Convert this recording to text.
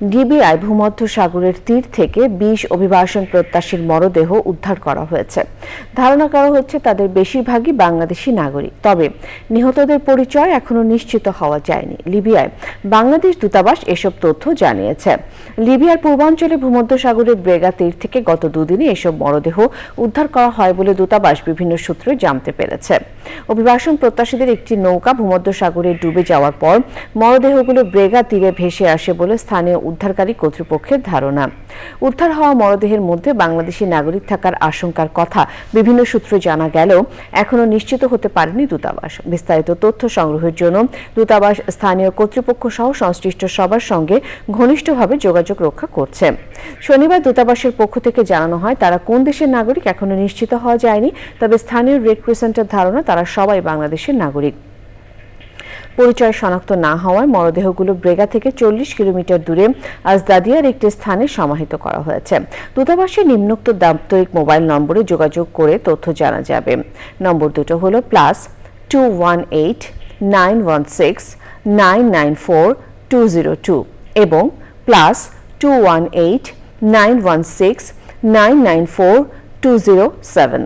DBI ভূমধ্য সাগরের তীর থেকে বিশ অভিবাসন প্রত্যাশীর মরদেহ উদ্ধার করা হয়েছে। ধারণা করা হচ্ছে তাদের বেশিরভাগই বাংলাদেশি নাগরিক। তবে নিহতদের পরিচয় এখনও নিশ্চিত হওয়া যায়নি। লিবিয়ায় বাংলাদেশ দূতাবাস এসব তথ্য জানিয়েছে। লিবিয়ার পূর্বাঞ্চলে ভূমধ্য সাগরের ব্রেগা তীর থেকে গত দুদিনে এসব মরদেহ উদ্ধার করা হয় বলে দূতাবাস বিভিন্ন সূত্রে জানতে পেরেছে। অভিবাসন প্রত্যাশীদের একটি নৌকা ভূমধ্য সাগরে ডুবে যাওয়ার পর মরদেহগুলো ব্রেগা তীরে ভেসে আসে বলে স্থানীয় উদ্ধারকারী কর্তৃপক্ষের ধারণা। উদ্ধার হওয়া মরদেহের মধ্যে বাংলাদেশি নাগরিক থাকার আশঙ্কার কথা বিভিন্ন সূত্রে জানা গেলেও এখনও নিশ্চিত হতে পারেনি দূতাবাস। বিস্তারিত তথ্য সংগ্রহের জন্য দূতাবাস স্থানীয় কর্তৃপক্ষ সহ সংশ্লিষ্ট সবার সঙ্গে ঘনিষ্ঠভাবে যোগাযোগ রক্ষা করছে। শনিবার দূতাবাসের পক্ষ থেকে জানানো হয়, তারা কোন দেশের নাগরিক এখনও নিশ্চিত হওয়া যায়নি, তবে স্থানীয় রেড ক্রিসেন্টের ধারণা, তারা সবাই বাংলাদেশের নাগরিক। পরিচয় শনাক্ত না হওয়ায় মরদেহগুলো ব্রেগা থেকে চল্লিশ কিলোমিটার দূরে আজদাদিয়ার একটি স্থানে সমাহিত করা হয়েছে। দূতাবাসের নিম্নোক্ত দাপ্তরিক মোবাইল নম্বরে যোগাযোগ করে তথ্য জানা যাবে। নম্বর দুটো হলো plus two one eight nine one six nine nine four two zero two এবং plus two one eight nine one six nine nine four two zero seven